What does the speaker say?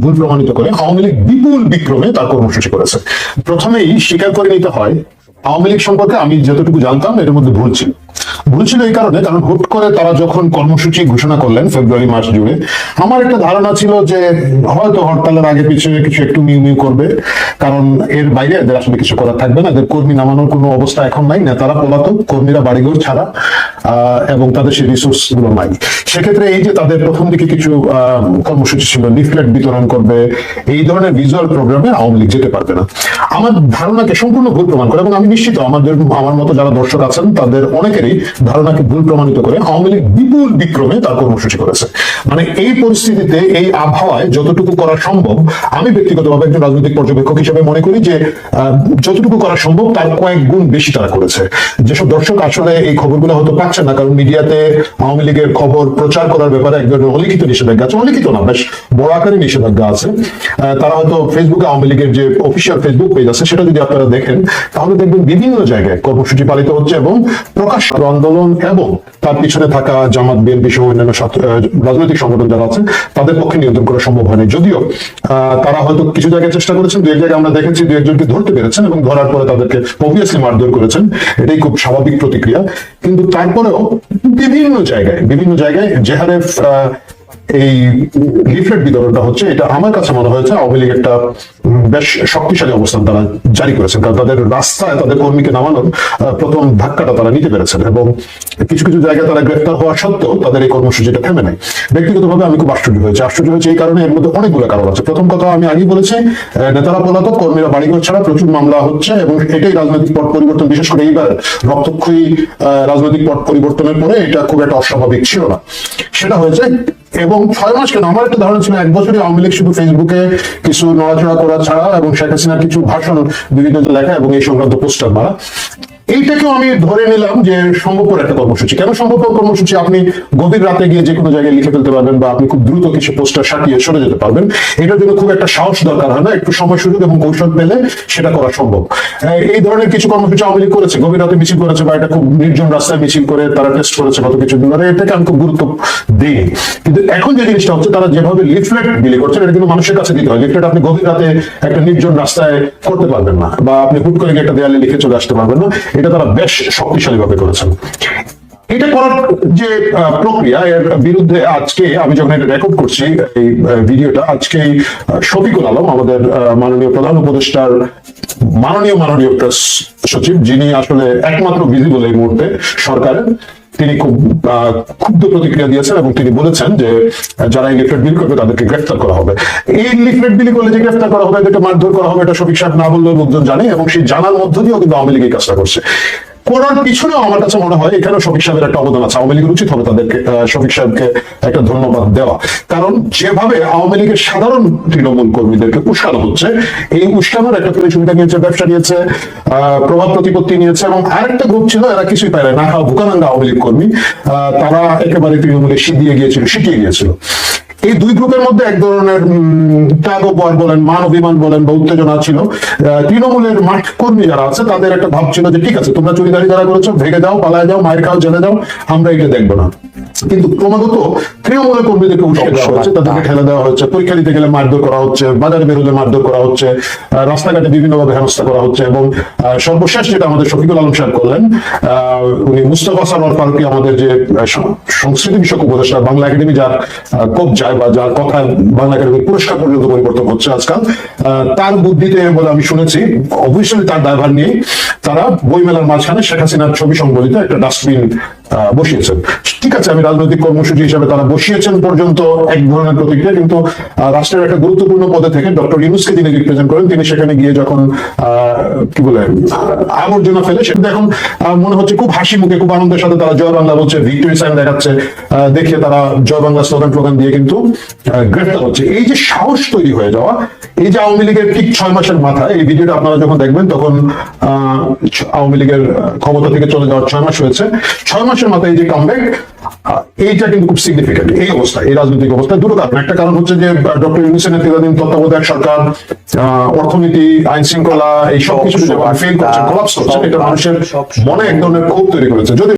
ভুল প্রমাণিত করে আওয়ামী লীগ বিপুল বিক্রমে তার কর্মসূচি করেছে। প্রথমেই স্বীকার করে নিতে হয় আওয়ামী লীগ সম্পর্কে আমি যতটুকু জানতাম, এর মধ্যে ভুল ছিল। ভুল ছিল এই কারণে, কারণ হুট করে তারা যখন কর্মসূচি ঘোষণা করলেন, ফেব্রুয়ারি মাস জুড়ে আমার একটা ধারণা ছিল যে হয়তো হরতালের আগে পিছনে কিছু একটু মিউ মিউ করবে, কারণ এর বাইরে এদের আসলে কিছু করার থাকবে না। এদের কর্মী নামানোর কোনো অবস্থা এখন নাই, নেতারা পলাতক, কর্মীরা বাড়িঘর ছাড়া এবং তাদের সেই রিসোর্সগুলো নাই। সেক্ষেত্রে এই যে তাদের প্রথম দিকে কিছু কর্মসূচি ছিল, লিফলেট বিতরণ করবে, এই ধরনের ভিজুয়াল প্রোগ্রামে আওয়ামী লীগ যেতে পারবে না। আমার ধারণাকে সম্পূর্ণ ভুল প্রমাণ করে, এবং আমি নিশ্চিত আমাদের আমার মতো যারা দর্শক আছেন, তাদের অনেকেরই ধারণাকে ভুল প্রমাণিত করে আওয়ামী লীগ বিপুল বিক্রমে তার কর্মসূচি করেছে। মানে এই পরিস্থিতিতে, এই আবহাওয়ায় যতটুকু করা সম্ভব, আমি ব্যক্তিগতভাবে একজন রাজনৈতিক পর্যবেক্ষক হিসেবে মনে করি যে যতটুকু করা সম্ভব তার কয়েক গুণ বেশি তারা করেছে। যেসব দর্শক আসলে এই খবরগুলো হয়তো পাচ্ছেন না, কারণ মিডিয়াতে আওয়ামী লীগের খবর প্রচার করার ব্যাপারে এক ধরনের অলিখিত নিষেধাজ্ঞা আছে, অলিখিত না, বেশ বড় আকারে নিষেধাজ্ঞা আছে। তারা হয়তো ফেসবুকে আওয়ামী লীগের যে অফিসিয়াল ফেসবুক পেজ আছে, সেটা যদি আপনারা দেখেন, তাহলে দেখবেন বিভিন্ন জায়গায় কর্মসূচি পালিত হচ্ছে এবং প্রকাশ আন্দোলন এবং তার পিছনে থাকা জামাত বিএনপি সহ অন্যান্য রাজনৈতিক সংগঠন যারা আছে তাদের পক্ষে নিয়ন্ত্রণ করা সম্ভব হয়নি। যদিও তারা হয়তো কিছু জায়গায় চেষ্টা করেছেন দু এক জায়গায় আমরা দেখেছি দু একজনকে ধরতে পেরেছেন এবং ধরার পরে তাদেরকে অবভিয়াসলি মারধর করেছেন। এটাই খুব স্বাভাবিক প্রতিক্রিয়া। কিন্তু তারপরেও বিভিন্ন জায়গায় বিভিন্ন জায়গায় যে হারে আহ, এই লিফলেট বিতরণটা হচ্ছে, এটা আমার কাছে মনে হয়েছে আওয়ামী লীগ একটা বেশ শক্তিশালী অবস্থান তারা জারি করেছেন। কারণ তাদের রাস্তায় তাদের কর্মীকে নামানোর প্রথম ধাক্কাটা তারা নিতে পেরেছেন এবং কিছু কিছু জায়গায় তারা গ্রেফতার হওয়া সত্ত্বেও তাদের এই কর্মসূচিটা থেমে নেয় ব্যক্তিগতভাবে আমি খুব আশ্চর্য হয়েছে। আশ্চর্য হয়েছে এই কারণে এর মধ্যে অনেকগুলো কারণ আছে। প্রথম কথা আমি আগেই বলেছি নেতারা পলাতক, কর্মীরা বাড়িঘর ছাড়া প্রচুর মামলা হচ্ছে এবং এটাই রাজনৈতিক পট পরিবর্তন, বিশেষ করে এইবার রক্তক্ষয়ী রাজনৈতিক পট পরিবর্তনের পরে এটা খুব একটা অস্বাভাবিক ছিল না। সেটা হয়েছে এবং ছয় মাস কেন? আমার একটা ধারণা ছিল, এক বছরই আওয়ামী লীগ শুধু ফেসবুকে কিছু নড়াচড়া করা ছাড়া এবং শেখ হাসিনার কিছু ভাষণ বিভিন্ন লেখা এবং এই সংক্রান্ত পোস্টার মারা এইটাকেও আমি ধরে নিলাম যে সম্ভবপর একটা কর্মসূচি। কেন সম্ভবপর কর্মসূচি? আপনি গভীর রাতে গিয়ে যে কোনো জায়গায় লিখে ফেলতে পারবেন বা আপনি খুব দ্রুত কিছু পোস্টার সাটিয়ে সরে যেতে পারবেন। এটার জন্য খুব একটা সাহস দরকার হয় না। একটু সময়, সুযোগ এবং কৌশল পেলে সেটা করা সম্ভব। এই ধরনের কিছু কর্মসূচি আওয়ামী লীগ করেছে। গভীর রাতে মিছিল করেছে বা এটা খুব নির্জন রাস্তায় মিছিল করে তারা টেস্ট করেছে গত কিছুদিন ধরে এটাকে আমি খুব গুরুত্ব দিই। কিন্তু এখন যে জিনিসটা হচ্ছে, তারা যেভাবে লিফলেট বিলি করছেন, এটা কিন্তু মানুষের কাছে দিতে হয়। লিফলেট আপনি গভীর রাতে একটা নির্জন রাস্তায় করতে পারবেন না বা আপনি হুট করে একটা দেয়ালে লিখে চলে আসতে পারবেন না। এটা তারা বেশ শক্তিশালী ভাবে করেছেন। এটা করার যে প্রক্রিয়া, এর বিরুদ্ধে আজকে আমি যখন এটা রেকর্ড করছি, এই ভিডিওটা, আজকে শফিকুল আলম, আমাদের মাননীয় প্রধান উপদেষ্টার মাননীয় মাননীয় প্রেস সচিব, যিনি আসলে একমাত্র ভিজিবল এই মুহূর্তে সরকারের। তিনি খুব ক্ষুব্ধ প্রতিক্রিয়া দিয়েছেন এবং তিনি বলেছেন যে যারা এই লিফলেট বিলি করবে তাদেরকে গ্রেফতার করা হবে। এই লিফলেট বিলি করলে যে গ্রেফতার করা হবে, এদেরকে মারধর করা হবে এটা শফিক সাহেব না বললেও লোকজন জানে এবং সেই জানার মধ্য দিয়েও কিন্তু আওয়ামী লীগ এই কাজটা করছে। করার পিছনেও আমার কাছে মনে হয় এখানে শফিক সাহেবের একটা অবদান আছে। আওয়ামী লীগের উচিত হবে তাদেরকে শফিক সাহেবকে একটা ধন্যবাদ দেওয়া। কারণ যেভাবে আওয়ামী লীগের সাধারণ তৃণমূল কর্মীদেরকে উস্কানো হচ্ছে, এই উস্কানোর একটা সুবিধা নিয়েছে, ব্যবসা নিয়েছে প্রভাব প্রতিপত্তি নিয়েছে এবং আরেকটা গ্রুপ ছিল, এরা কিছুই পায় না ভুকানাঙ্গা আওয়ামী লীগ কর্মী তারা একেবারে তৃণমূলে শিখিয়ে গিয়েছিল শিখিয়ে গিয়েছিল। এই দুই গ্রুপের মধ্যে এক ধরনের ত্যাগ বয় বলেন, মান অভিমান বলেন বা উত্তেজনা ছিল। তৃণমূলের মাঠ কর্মী যারা আছে, তাদের একটা ভাব ছিল যে ঠিক আছে, তোমরা চুরিদারি যারা করেছ, ভেঙে দাও, পালায় যাও মায়ের খাও জেলে দাও, আমরা এটা দেখব না। কিন্তু ক্রমাগত তৃণমূলের কর্মীদেরকে উস্কে দেওয়া হচ্ছে তাদেরকে ঠেলে দেওয়া হচ্ছে পরীক্ষা দিতে গেলে মারধর করা হচ্ছে বাজারে বেরোলে মারধর করা হচ্ছে রাস্তাঘাটে বিভিন্নভাবে হেনস্থা করা হচ্ছে এবং সর্বশেষ যেটা আমাদের শফিকুল আলম সাহেব করলেন উনি মুস্তফা সারোয়ার ফারুকি আমাদের যে সংস্কৃতি বিষয়ক উপদেষ্টা বাংলা একাডেমি যার কোপ যায় বা যার কথায় বাংলা একাডেমি পুরস্কার পর্যন্ত পরিবর্তন হচ্ছে আজকাল আহ, তার বুদ্ধিতে বলে আমি শুনেছি অবশ্যই তার দায়ভার নিয়ে তারা বইমেলার মাঝখানে শেখ হাসিনার ছবি সংবলিত একটা ডাস্টবিন বসিয়েছেন। ঠিক আছে আমি রাজনৈতিক কর্মসূচি হিসেবে তারা বসিয়েছেন পর্যন্ত এক ধরনের প্রতিক্রিয়া, কিন্তু রাষ্ট্রের একটা গুরুত্বপূর্ণ পদে থেকে ডক্টর ইউনুসকে তিনি রিপ্রেজেন্ট করেন, তিনি সেখানে গিয়ে যখন কি বলে আবর্জনা ফেলে সেটা এখন মনে হচ্ছে খুব হাসি মুখে, খুব আনন্দের সাথে তারা জয় বাংলা বলছে ভিক্টোরি সাইন দেখাচ্ছে দেখিয়ে তারা জয় বাংলা স্লোগান টোগান দিয়ে কিন্তু গ্রেফতার হচ্ছে। এই যে সাহস তৈরি হয়ে যাওয়া, এই যে আওয়ামী লীগের ঠিক ছয় মাসের মাথায় এই ভিডিওটা আপনারা যখন দেখবেন, তখন আওয়ামী লীগের ক্ষমতা থেকে চলে যাওয়ার ছয় মাস হয়েছে। ছয় মাসের মাথায় এই যে কামব্যাক এইটা কিন্তু খুব সিগনিফিকেন্ট এই অবস্থা এই রাজনৈতিক অবস্থায় দুটো কারণ একটা কারণ হচ্ছে যে ডক্টর ইউনিসের নেতৃত্বাধীন তত্ত্বাবধায়ক সরকার আহ, অর্থনীতি আইন শৃঙ্খলা এই সব কিছু ফেল করছে কলাপস করছে এটা মানুষের মনে এক ধরনের ক্ষোভ তৈরি করেছে। যদি